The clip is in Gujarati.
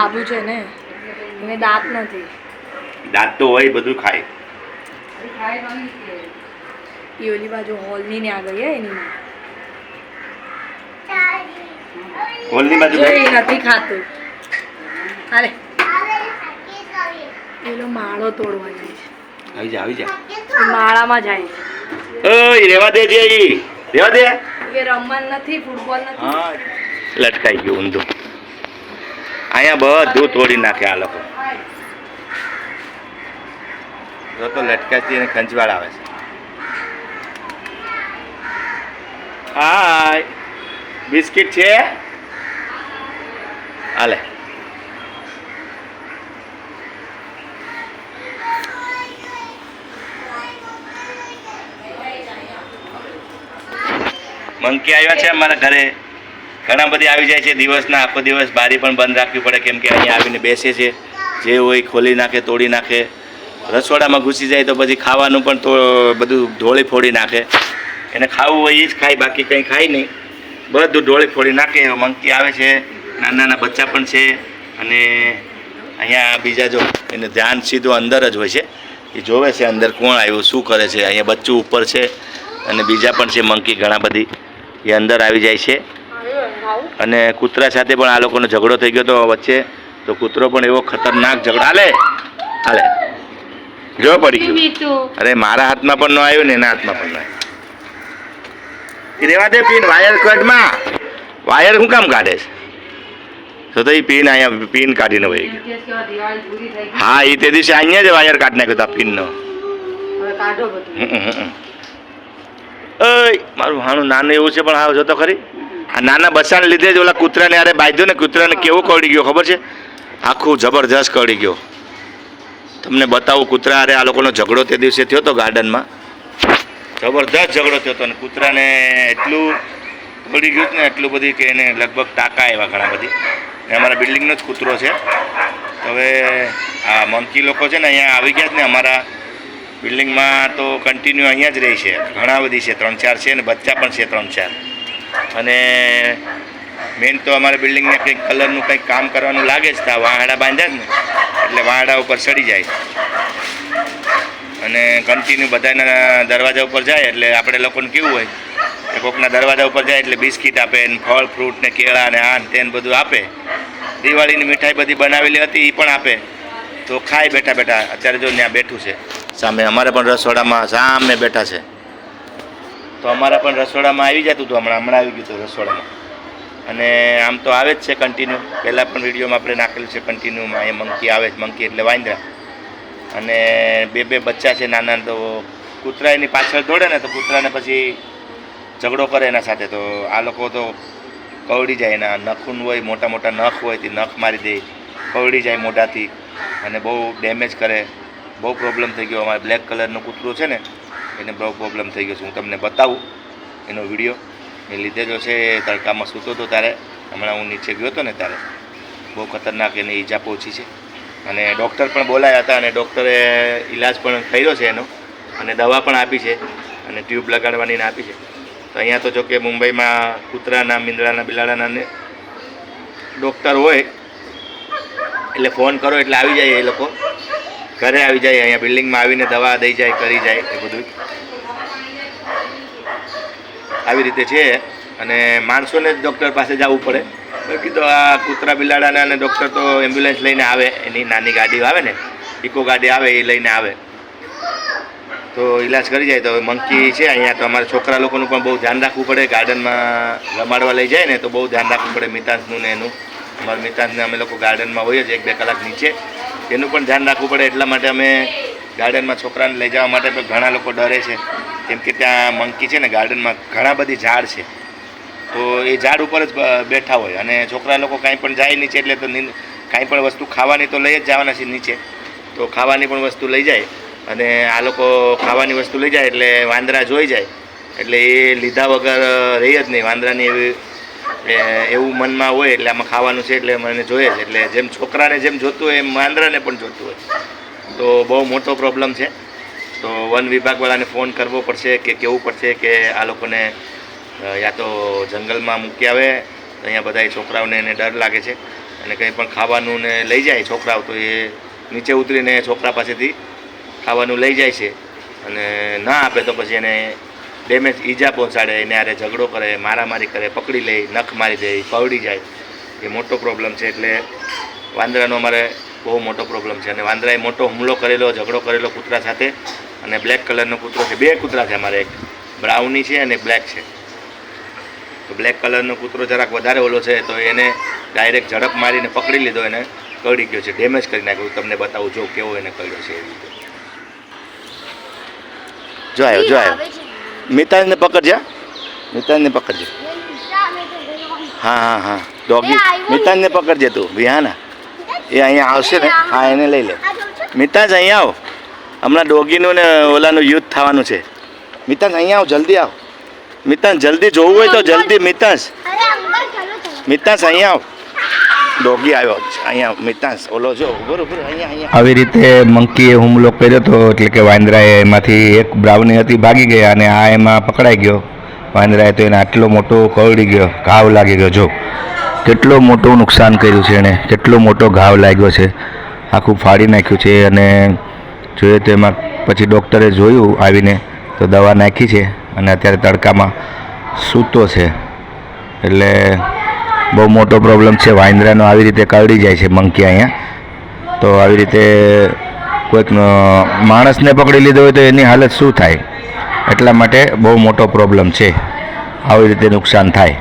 બાબુ છે ને એને દાંત નથી. દાંત તો હોય બધું ખાય. એ ઓલી બાજુ હોલની ને આગળ એની. હોલની બાજુ નથી ખાતું. અરે પેલો માળો તોડવા જાય છે. આવી જા આવી જા. માળામાં જાય ઓય રેવા દે જે રેવા દે. રમવાનું નથી ફૂટબોલ નથી. લટકાઈ ગયું ઊંધું. અહીંયા બધું તોડી નાખે આ લોકો. જો તો લટકાતી અને ખંજવાળ આવે છે. હાય. બિસ્કિટ છે? હાલે. મંકી આવ્યા છે અમારા ઘરે. ઘણા બધી આવી જાય છે દિવસના, આખો દિવસ બારી પણ બંધ રાખવી પડે, કેમ કે અહીંયા આવીને બેસે છે. જે હોય ખોલી નાખે, તોડી નાખે. રસોડામાં ઘૂસી જાય તો પછી ખાવાનું પણ તો બધું ઢોળી ફોડી નાખે. એને ખાવું હોય એ જ ખાય, બાકી કંઈ ખાય નહીં. બધું ઢોળી ફોડી નાખે, મંકી આવે છે નાના નાના બચ્ચા પણ છે. અને અહીંયા બીજા જો, એને ધ્યાન સીધું અંદર જ હોય છે. એ જોવે છે અંદર કોણ આવ્યું, શું કરે છે. અહીંયા બચ્ચું ઉપર છે અને બીજા પણ છે મંકી ઘણા બધી. એ અંદર આવી જાય છે. અને કૂતરા સાથે પણ આ લોકોનો ઝઘડો થઈ ગયો તો વચ્ચે તો કૂતરો પણ એવો ખતરનાક ઝઘડો. હાલે. હાલે. જો પડી ગયું. અરે મારા હાથમાં પણ ન આવ્યું ને એના હાથમાં પણ ન આવ્યું. રેવા દે પીન વાયર કટમાં. વાયર શું કામ કાઢે છે? તો તો એ પીન અહીંયા પીન કાઢીને વહી ગયો. હા એ તે દિવસે અહીંયા જ વાયર કાઢી નાખ્યો હતા પીનનો. મારું હાણું નાનું એવું છે પણ હા જો તો ખરી. આ નાના બચ્ચાને લીધે જ ઓલા કૂતરાને અરે બાંધ્યો ને કૂતરાને કેવો કરડી ગયો ખબર છે? આખું જબરજસ્ત કરડી ગયો. તમને બતાવું કૂતરા અરે આ લોકોનો ઝઘડો તે દિવસે થયો હતો ગાર્ડનમાં? જબરદસ્ત ઝઘડો થયો હતો અને કૂતરાને એટલું કરડી ગયું ને એટલું બધી કે એને લગભગ ટાંકા આવ્યા ઘણા બધી. એ અમારા બિલ્ડિંગનો જ કૂતરો છે. હવે આ મંકી લોકો છે ને અહીંયા આવી ગયા જ ને અમારા બિલ્ડિંગમાં તો કન્ટિન્યુ અહીંયા જ રહી છે. ઘણા બધી છે ત્રણ ચાર છે અને બચ્ચા પણ છે ત્રણ ચાર. અને મેન તો અમારે બિલ્ડિંગને કંઈક કલરનું કંઈક કામ કરવાનું લાગે જ તા વાંહડા બાંધ્યા જ ને, એટલે વાંહડા ઉપર ચડી જાય. અને કન્ટિન્યુ બધાના દરવાજા ઉપર જાય, એટલે આપણે લોકોને કેવું હોય, કે કોકના દરવાજા ઉપર જાય એટલે બિસ્કિટ આપે ને ફળ ફ્રૂટ ને કેળા ને આ ને તે બધું આપે. દિવાળીની મીઠાઈ બધી બનાવેલી હતી એ પણ આપે. તો ખાય બેઠા બેઠા અત્યારે જો ત્યાં બેઠું છે. સામે અમારે પણ રસોડામાં સામે બેઠા છે. તો અમારા પણ રસોડામાં આવી જતું હતું હમણાં હમણાં આવી ગયું હતું રસોડામાં. અને આમ તો આવે જ છે કન્ટિન્યુ પહેલાં પણ વિડીયોમાં આપણે નાખેલું છે કન્ટિન્યુમાં એ મંકી આવે જ મંકી એટલે વાંદરા. અને બે બે બચ્ચા છે નાના, તો કૂતરા એની પાછળ દોડે ને તો કૂતરાને પછી ઝઘડો કરે એના સાથે. તો આ લોકો તો કવડી જાય, એના નખુન હોય, મોટા મોટા નખ હોય, તે નખ મારી દે, કવડી જાય મોઢાથી. અને બહુ ડેમેજ કરે. બહુ પ્રોબ્લેમ થઈ ગયો. અમારે બ્લેક કલરનું કૂતરું છે ને એને બહુ પ્રોબ્લેમ થઈ ગયો છે. હું તમને બતાવું એનો વીડિયો એ લીધે જો છે તડકામાં સૂતો હતો ત્યારે. હમણાં હું નીચે ગયો હતો ને ત્યારે. બહુ ખતરનાક એને ઈજા પહોંચી છે. અને ડૉક્ટર પણ બોલાયા હતા અને ડૉક્ટરે ઈલાજ પણ કર્યો છે એનો. અને દવા પણ આપી છે અને ટ્યુબ લગાડવાનીને આપી છે. તો અહીંયા તો જો કે મુંબઈમાં કૂતરાના, મીંદડાના, બિલાડાના ડૉક્ટર હોય, એટલે ફોન કરો એટલે આવી જાય એ લોકો. ઘરે આવી જાય, અહીંયા બિલ્ડિંગમાં આવીને દવા દઈ જાય, કરી જાય એ બધું આવી રીતે છે. અને માણસોને જ ડૉક્ટર પાસે જવું પડે. બાકી તો આ કૂતરા બિલાડાના અને ડૉક્ટર તો એમ્બ્યુલન્સ લઈને આવે. એની નાની ગાડી આવે ને, ઇકો ગાડી આવે, એ લઈને આવે. તો ઈલાજ કરી જાય. તો મંકી છે અહીંયા, તો અમારા છોકરા લોકોનું પણ બહુ ધ્યાન રાખવું પડે. ગાર્ડનમાં રમાડવા લઈ જાય ને, તો બહુ ધ્યાન રાખવું પડે મિતાંશનું ને એનું. અમારા મિતાંશને અમે લોકો ગાર્ડનમાં હોઈએ જ એક બે કલાક નીચે. એનું પણ ધ્યાન રાખવું પડે એટલા માટે અમે ગાર્ડનમાં છોકરાને લઈ જવા માટે પણ ઘણા લોકો ડરે છે. કેમ કે ત્યાં મંકી છે ને, ગાર્ડનમાં ઘણા બધી ઝાડ છે. તો એ ઝાડ ઉપર જ બેઠા હોય અને છોકરા લોકો કાંઈ પણ જાય નીચે એટલે તો કાંઈ પણ વસ્તુ ખાવાની તો લઈ જ જવાના છે નીચે. તો ખાવાની પણ વસ્તુ લઈ જાય અને આ લોકો ખાવાની વસ્તુ લઈ જાય એટલે વાંદરા જોઈ જાય. એટલે એ લીધા વગર રહી જ નહીં. વાંદરાની એવી એ, એવું મનમાં હોય એટલે આમાં ખાવાનું છે એટલે મને જોઈએ છે. એટલે જેમ છોકરાને જેમ જોતું હોય એમ વાંદરાને પણ જોતું હોય. તો બહુ મોટો પ્રોબ્લેમ છે. તો વન વિભાગવાળાને ફોન કરવો પડશે કે કેવું પડશે કે આ લોકોને યા તો જંગલમાં મૂકી આવે, અહીંયા બધા છોકરાઓને એને ડર લાગે છે. અને કંઈ પણ ખાવાનું ને લઈ જાય છોકરાઓ તો એ નીચે ઉતરીને છોકરા પાસેથી ખાવાનું લઈ જાય છે. અને ના આપે તો પછી એને ડેમેજ ઈજા પહોંચાડે એને આરે ઝઘડો કરે મારામારી કરે પકડી લે નખ મારી દે પવડી જાય એ મોટો પ્રોબ્લેમ છે. એટલે વાંદરાનો અમારે બહુ મોટો પ્રોબ્લેમ છે. અને વાંદરાએ મોટો હુમલો કરેલો ઝઘડો કરેલો કૂતરા સાથે અને બ્લેક કલરનો કૂતરો છે. બે કૂતરા છે અમારે એક. બ્રાઉની છે અને બ્લેક છે. તો બ્લેક કલરનો કૂતરો જરાક વધારે ઓલો છે તો એને ડાયરેક્ટ ઝડપ મારીને પકડી લીધો એને કરડી ગયો છે. ડેમેજ કરી નાખ્યું. તમને બતાવું જો કેવો એને કર્યો છે એ રીતે. જો આવ્યો જો આવ્યો મિતાજને પકડજે હા. મિતાજને પકડજે. હા હા હા. ડોગી મિતાજને પકડજે તું વિહાના એ અહીંયા આવશે ને? હા એને લઈ લે. મિતાજ અહીંયા આવો. હમણાં ડોગીનું ને ઓલાનું યુદ્ધ થવાનું છે. મિતાજ અહીંયા આવો જલ્દી આવો. મિતાજ જલ્દી જોવું હોય તો જલ્દી મિતાજ મિતાજ અહીંયા આવો. ડોગી આવ્યો. અહીંયા મિતાંશ, ઓલો જો, ઊભો અહીંયા અહીંયા. આવી રીતે મંકીએ હુમલો કર્યો હતો એટલે કે વાંદરાએ એમાંથી એક બ્રાઉની હતી, ભાગી ગયા અને આ એમાં પકડાઈ ગયો. વાંદરાએ તો એને આટલો મોટો કરડી ગયો, ઘાવ લાગી ગયો. જો, કેટલો મોટું નુકસાન કર્યું છે એણે, કેટલો મોટો ઘાવ લાગ્યો છે. આખું ફાડી નાખ્યું છે અને જોઈએ તો એમાં પછી ડૉક્ટરે જોયું આવીને, તો દવા નાખી છે અને અત્યારે તડકામાં સૂતો છે. એટલે બહુ મોટો પ્રોબ્લેમ છે. વાંદરાનો આવી રીતે કરડી જાય છે મંકી અહીંયા. તો આવી રીતે કોઈક માણસને પકડી લીધો હોય તો એની હાલત શું થાય? એટલા માટે બહુ મોટો પ્રોબ્લેમ છે. આવી રીતે નુકસાન થાય.